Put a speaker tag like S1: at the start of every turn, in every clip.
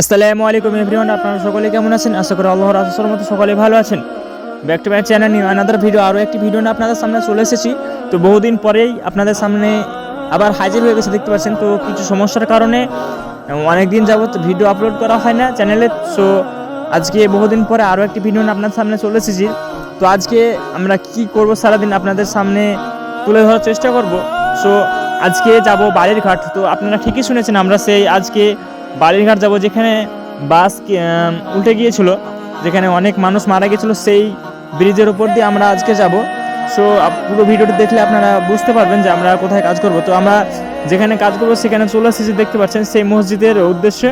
S1: আসসালামু আলাইকুম এভরিওয়ান, আপনারা সকলে কেমন আছেন? আশা করি আল্লাহর আশার মতো সকলে ভালো আছেন। Back to my channel new another video আরও একটি ভিডিও নিয়ে আপনাদের সামনে চলে এসেছি। তো বহুদিন পরেই আপনাদের সামনে আবার হাজির হয়ে গেছে, দেখতে পাচ্ছেন তো কিছু সমস্যার কারণে। অনেক দিন যাবত ভিডিও আপলোড করা হয় না চ্যানেলে সো আজকে বহুদিন পরে আরও একটি ভিডিও নিয়ে আপনাদের সামনে চলে এসেছি। তো আজকে আমরা কি করব সারাদিন আপনাদের সামনে তুলে ধরার চেষ্টা করব। সো আজকে যাব বাড়ির ঘাট, তো আপনারা ঠিকই শুনেছেন, আমরা সেই আজকে বাড়ির ঘাট যাব যেখানে বাস উল্টে গিয়েছিল, যেখানে অনেক মানুষ মারা গিয়েছিল সেই ব্রিজের উপর দিয়ে আমরা আজকে যাব। সো পুরো ভিডিওটি দেখলে আপনারা বুঝতে পারবেন যে আমরা কোথায় কাজ করব। তো আমরা যেখানে কাজ করব, সেখানে চলে এসেছি দেখতে পাচ্ছেন, সেই মসজিদের উদ্দেশ্যে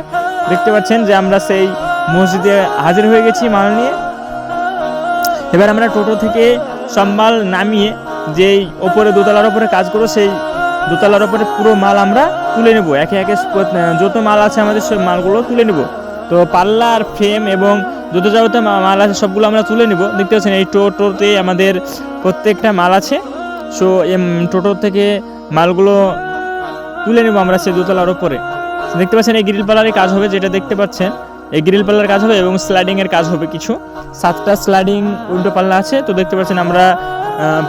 S1: দেখতে পাচ্ছেন যে আমরা সেই মসজিদে হাজির হয়ে গেছি মাল নিয়ে। এবার আমরা টোটো থেকে সম্মাল নামিয়ে যেই ওপরে দোতলার ওপরে কাজ করব, সেই দোতলার ওপরে পুরো মাল আমরা তুলে নেব, একে একে যত মাল আছে আমাদের সব মালগুলো তুলে নেব। তো পাল্লা আর ফ্রেম এবং যত যাবতীয় মাল আছে সবগুলো আমরা তুলে নেব। দেখতে পাচ্ছেন এই টোটোতে আমাদের প্রত্যেকটা মাল আছে। সো টোটো থেকে মালগুলো তুলে নেব আমরা সে দোতলার ওপরে। দেখতে পাচ্ছেন এই গ্রিল পাল্লারই কাজ হবে যেটা দেখতে পাচ্ছেন। এই গ্রিল পাল্লার কাজ হবে এবং স্লাইডিংয়ের কাজ হবে কিছু। সাতটা স্লাইডিং উল্টো পাল্লা আছে। তো দেখতে পাচ্ছেন আমরা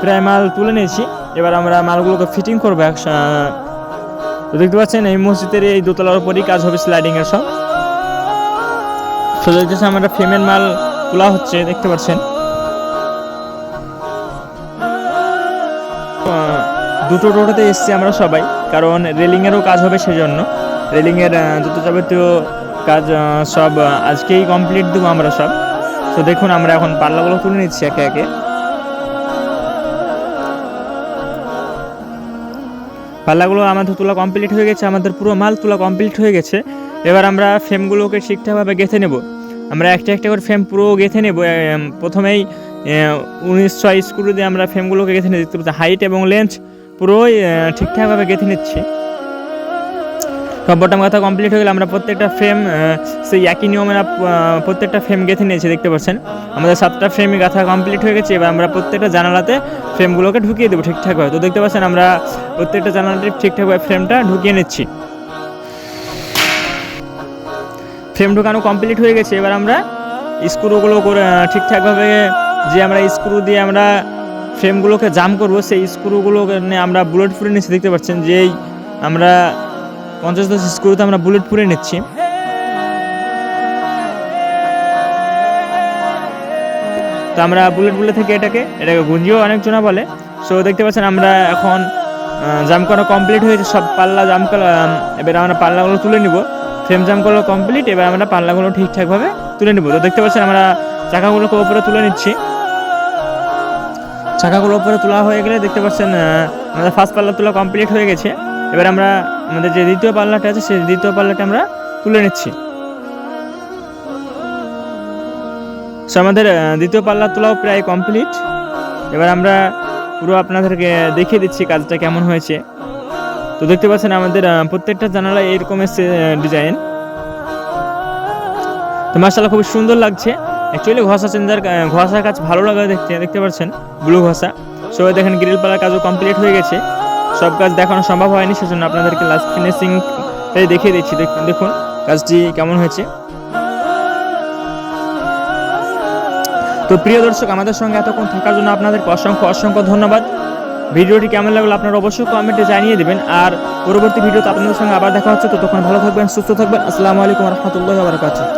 S1: প্রায় মাল তুলে নিয়েছি। এবার আমরা মালগুলোকে ফিটিং করব তো দেখতে পাচ্ছেন, এই মসজিদের এই দোতলার উপরই কাজ হবে স্লাইডিং এর সব। তো দেখতেছি আমরা ফ্রেমের মাল তোলা হচ্ছে, দেখতে পাচ্ছেন। দুটো টোটোতে এসছি আমরা সবাই, কারণ রেলিংয়েরও কাজ হবে সেজন্য। রেলিংয়ের যত যাবতীয় কাজ সব আজকেই কমপ্লিট দেবো আমরা সব। তো দেখুন, আমরা এখন পাল্লাগুলো তুলে নিচ্ছি একে একে। পাল্লাগুলো আমাদের তোলা কমপ্লিট হয়ে গেছে, আমাদের পুরো মাল তোলা কমপ্লিট হয়ে গেছে। এবার আমরা ফ্রেমগুলোকে ঠিকঠাকভাবে গেঁথে নেব। আমরা একটা একটা করে ফ্রেম পুরো গেঁথে নেব। প্রথমেই উনিশ ছয় স্ক্রু দিয়ে আমরা ফ্রেমগুলোকে গেঁথে নিচ্ছি। হাইট এবং লেন্থ পুরোই ঠিকঠাকভাবে গেঁথে নিচ্ছি। সব বটম কথা কমপ্লিট হয়ে গেলে। আমরা প্রত্যেকটা ফ্রেম সেই একই নিয়মে প্রত্যেকটা ফ্রেম গেঁথে নিয়েছি, দেখতে পাচ্ছেন? আমাদের সাতটা ফ্রেমই গাঁথা কমপ্লিট হয়ে গেছে। এবার আমরা প্রত্যেকটা জানালাতে ফ্রেমগুলোকে ঢুকিয়ে দেবো ঠিকঠাকভাবে তো দেখতে পাচ্ছেন, আমরা প্রত্যেকটা জানালাতে ঠিকঠাকভাবে ফ্রেমটা ঢুকিয়ে নিচ্ছি। ফ্রেম ঢুকানো কমপ্লিট হয়ে গেছে। এবার আমরা স্ক্রুগুলো করে ঠিকঠাকভাবে যে আমরা স্ক্রু দিয়ে আমরা ফ্রেমগুলোকে জাম করব, সেই স্ক্রুগুলো আমরা বুলেট পুরে নিচ্ছি। দেখতে পাচ্ছেন, যেই আমরা পঞ্চাশ দশ স্ক্রুতে আমরা বুলেট পুরে নিচ্ছি। তো আমরা বুলেট বুলেট থেকে এটাকে এটাকে গুঞ্জিও অনেকজনা বলে। সো দেখতে পাচ্ছেন আমরা এখন জাম করা কমপ্লিট হয়েছে, সব পাল্লা জাম এবার আমরা পাল্লাগুলো তুলে নিব। ফ্রেম জাম কমপ্লিট এবার আমরা পাল্লাগুলো ঠিকঠাকভাবে তুলে নিব। তো দেখতে পাচ্ছেন আমরা চাকাগুলোকে ওপরে তুলে নিচ্ছি। চাকাগুলো ওপরে তোলা হয়ে গেলে দেখতে পাচ্ছেন আমাদের ফার্স্ট পাল্লা তোলা কমপ্লিট হয়ে গেছে। এবার আমরা আমাদের যে দ্বিতীয় পাল্লাটা আছে, সেই দ্বিতীয় পাল্লাটা আমরা তুলে নিচ্ছি। সো আমাদের দ্বিতীয় পাল্লা তোলাও প্রায় কমপ্লিট এবার আমরা পুরো আপনাদেরকে দেখিয়ে দিচ্ছি কাজটা কেমন হয়েছে। তো দেখতে পাচ্ছেন, আমাদের প্রত্যেকটা জানালা এরকম এসছে ডিজাইন তো মার্শাল্লাহ খুব সুন্দর লাগছে। অ্যাকচুয়ালি ঘষা চেঞ্জার ঘষার কাজ ভালো লাগে দেখতে দেখতে পাচ্ছেন ব্লু ঘষা। সবাই দেখেন গ্রিল পালার কাজও কমপ্লিট হয়ে গেছে। সব কাজ দেখানো সম্ভব হয়নি, সেজন্য আপনাদেরকে লাস্ট ফিনিশিং দেখিয়ে দিচ্ছি। দেখ- দেখুন, কাজটি কেমন হয়েছে। তো প্রিয় দর্শক, আমাদের সঙ্গে এতক্ষণ থাকার জন্য আপনাদেরকে অসংখ্য অসংখ্য ধন্যবাদ। ভিডিওটি কেমন লাগল আপনারা অবশ্যই কমেন্টে জানিয়ে দেবেন। আর পরবর্তী ভিডিওতে আপনাদের সঙ্গে আবার দেখা হচ্ছে। ততক্ষণ ভালো থাকবেন, সুস্থ থাকবেন। আসসালামু আলাইকুম রহমতুল্লাহ বারকাতুহ।